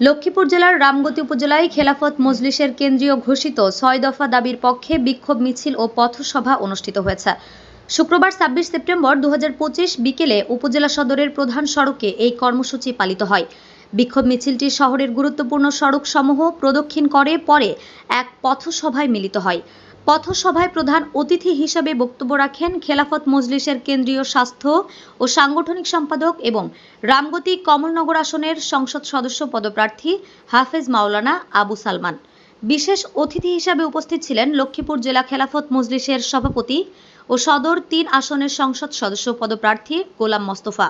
লক্ষ্মীপুর জেলার রামগতি উপজেলায় খেলাফত মজলিসের কেন্দ্রীয় ঘোষিত ছয় দফা দাবির পক্ষে বিক্ষোভ মিছিল ও পথসভা অনুষ্ঠিত হয়েছে। শুক্রবার ছাব্বিশ সেপ্টেম্বর দু হাজার পঁচিশ বিকেলে উপজেলা সদরের প্রধান সড়কে এই কর্মসূচি পালিত হয়। বিক্ষোভ মিছিলটি শহরের গুরুত্বপূর্ণ সড়কসমূহ প্রদক্ষিণ করে, পরে এক পথসভায় মিলিত হয়। পথসভায় প্রধান অতিথি হিসাবে বক্তব্য রাখেন খেলাফত মজলিসের কেন্দ্রীয় স্বাস্থ্য ও সাংগঠনিক সম্পাদক এবং রামগতি কমলনগর আসনের সংসদ সদস্য পদপ্রার্থী হাফেজ মাওলানা আবু সালমান। বিশেষ অতিথি হিসাবে উপস্থিত ছিলেন লক্ষ্মীপুর জেলা খেলাফত মজলিসের সভাপতি ও সদর তিন আসনের সংসদ সদস্য পদপ্রার্থী গোলাম মোস্তফা।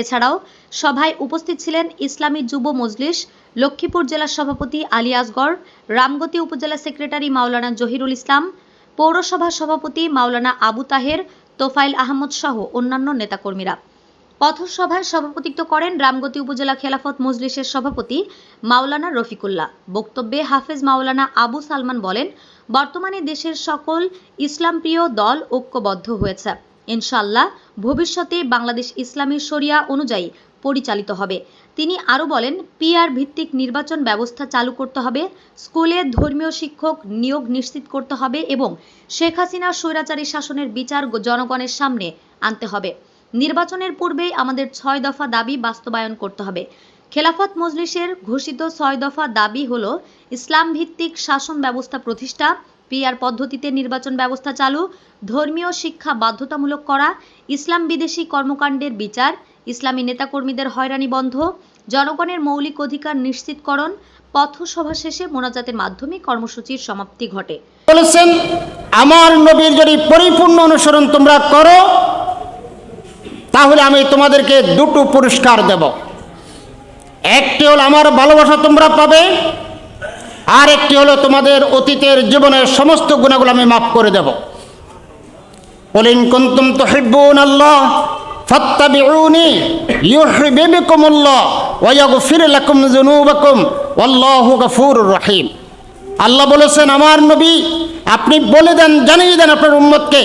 এছাড়াও সভায় উপস্থিত ছিলেন ইসলামী যুব মজলিস, লক্ষ্মীপুর জেলা সভাপতি আলী আসগর, রামগতি উপজেলা সেক্রেটারি মাওলানা জহিরুল ইসলাম, পৌরসভা সভাপতি মাওলানা আবু তাহের তোফাইল আহমদ সহ অন্যান্য নেতাকর্মীরা। পথসভায় সভাপতিত্ব করেন রামগতি উপজেলা খেলাফত মজলিসের সভাপতি মাওলানা রফিকুল্লাহ। বক্তব্যে হাফেজ মাওলানা আবু সালমান বলেন, বর্তমানে দেশের সকল ইসলামপ্রিয় দল ঐক্যবদ্ধ হয়েছে। ইনশাআল্লাহ ভবিষ্যতে বাংলাদেশ ইসলামী শরিয়া অনুযায়ী পরিচালিত হবে। তিনি আরও বলেন, পিআর ভিত্তিক নির্বাচন ব্যবস্থা চালু করতে হবে, স্কুলে ধর্মীয় শিক্ষক নিয়োগ নিশ্চিত করতে হবে এবং শেখ হাসিনার স্বৈরাচারী শাসনের বিচার জনগণের সামনে আনতে হবে। নির্বাচনের পূর্বেই আমাদের ছয় দফা দাবি বাস্তবায়ন করতে হবে। খেলাফত মজলিসের ঘোষিত ছয় দফা দাবি হল ইসলাম ভিত্তিক শাসন ব্যবস্থা প্রতিষ্ঠা পিআর পদ্ধতিতে নির্বাচন ব্যবস্থা চালু, ধর্মীয় শিক্ষা বাধ্যতামূলক করা, ইসলাম বিদেশি কর্মকাণ্ডের বিচার, ইসলামী নেতাকর্মীদের হয়রানি বন্ধ, জনগণের মৌলিক অধিকার নিশ্চিতকরণ, পথসভা শেষে মোনাজাতের মাধ্যমে কর্মসূচির সমাপ্তি ঘটে। বলেছেন, আমার নবীর যদি পরিপূর্ণ অনুসরণ তোমরা করো, তাহলে আমি তোমাদেরকে দুটো পুরস্কার দেব। একটি হলো আমার ভালোবাসা তোমরা পাবে আর একটি হলো তোমাদের অতীতের জীবনের সমস্ত গুণাগুলো আমি মাফ করে দেব। বলিন কুন্তুম তুহিব্বুন আল্লাহ ফাত্তাবিউনি ইউহিব্বুকুমুল্লাহ ওয়া ইয়াগফির লাকুম যুনুবাকুম ওয়াল্লাহু গফুরুর রহিম আল্লাহ বলেছেন, আমার নবী, আপনি বলে দেন, জানিয়ে দেন আপনার উম্মতকে,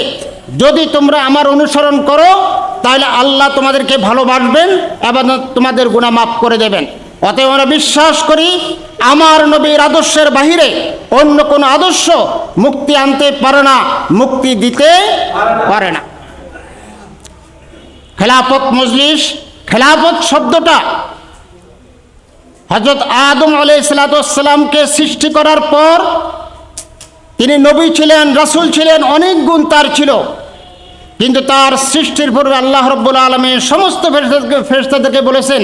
যদি তোমরা আমার অনুসরণ করো, তাহলে আল্লাহ তোমাদেরকে ভালোবাসবেন এবং তোমাদের গুণা মাফ করে দেবেন। অতএব আমরা বিশ্বাস করি আমার নবীর আদর্শের বাহিরে অন্য কোনো আদর্শ মুক্তি আনতে পারে না, মুক্তি দিতে পারে না। খেলাফত মজলিস, খেলাফত শব্দটা হজরত আদম আলাইসালামকে সৃষ্টি করার পর তিনি নবী ছিলেন, রাসুল ছিলেন, অনেক গুণ তার ছিল। কিন্তু তার সৃষ্টির পূর্বে আল্লাহ রব্বুল আলমী সমস্ত ফেরেশতাদেরকে বলেছেন,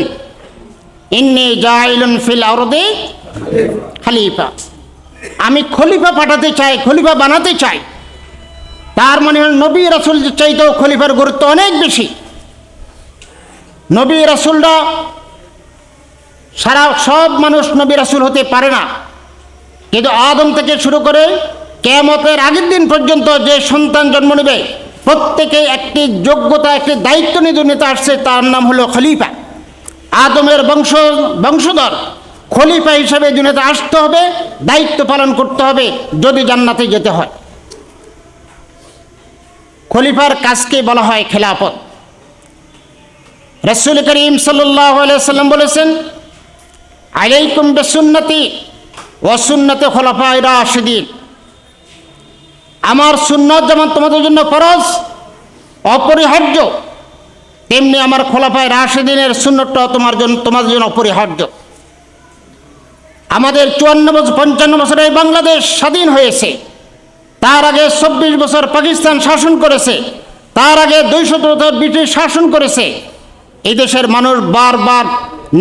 ইন্নি জাইলুন ফিল আরদে খলিফা। আমি খলিফা পাঠাতে চাই, খলিফা বানাতে চাই। তার মানে হল নবী রাসূল চাইতেও খলিফার গুরুত্ব অনেক বেশি। নবী রাসূলরা সারা সব মানুষ নবী রাসূল হতে পারে না। কিন্তু আদম থেকে শুরু করে কেয়ামতের আগের দিন পর্যন্ত যে সন্তান জন্ম নেবে, প্রত্যেকে একটি যোগ্যতা, একটি দায়িত্ব নেতা আসছে, তার নাম হলো খলিফা। আদমের বংশ, বংশধর। খলিফা হিসেবে দুনিয়াতে আসতে হবে, দায়িত্ব পালন করতে হবে, যদি জান্নাতে যেতে হয়। খলিফার কাজকে বলা হয় খেলাফত। রসুল করিম সাল্লাম বলেছেন, আলাইকুম বেসুন্নতি ওয়াসুন্নতে খোলাফায় রাশিদিন। আমার সুন্নত যেমন তোমাদের জন্য ফরজ, অপরিহার্য, তেমনি আমার খোলাফায় রাশিদিনের সুন্নতটা তোমার জন্য তোমাদের জন্য অপরিহার্য। আমাদের চুয়ান্ন বছর, পঞ্চান্ন বছরে বাংলাদেশ স্বাধীন হয়েছে। তার আগে চব্বিশ বছর পাকিস্তান শাসন করেছে। তার আগে দুইশত বছর ব্রিটিশ শাসন করেছে। এই দেশের মানুষ বারবার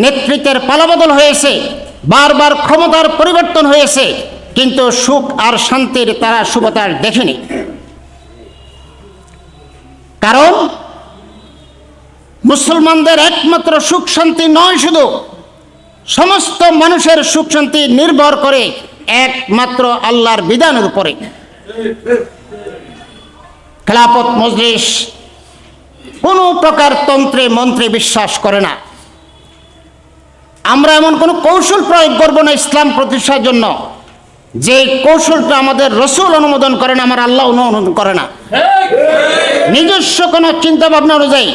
নেতৃত্বের পালাবদল হয়েছে, বারবার ক্ষমতার পরিবর্তন হয়েছে, কিন্তু সুখ আর শান্তির তারা সুবতার দেখেনি। কারণ মুসলমানদের একমাত্র সুখ, শান্তি নয় শুধু সমস্ত মানুষের সুখ শান্তি নির্ভর করে একমাত্র আল্লাহর বিধানের উপরে। খেলাপত মজলিস কোনো প্রকার তন্ত্রে মন্ত্রে বিশ্বাস করে না। আমরা এমন কোনো কৌশল প্রয়োগ করব না ইসলাম প্রতিষ্ঠার জন্য। যে কৌশলটা আমাদের রসুল অনুমোদন করে না আমার আল্লাহ অনুমোদন করে না। নিজস্ব কোনো চিন্তা ভাবনা অনুযায়ী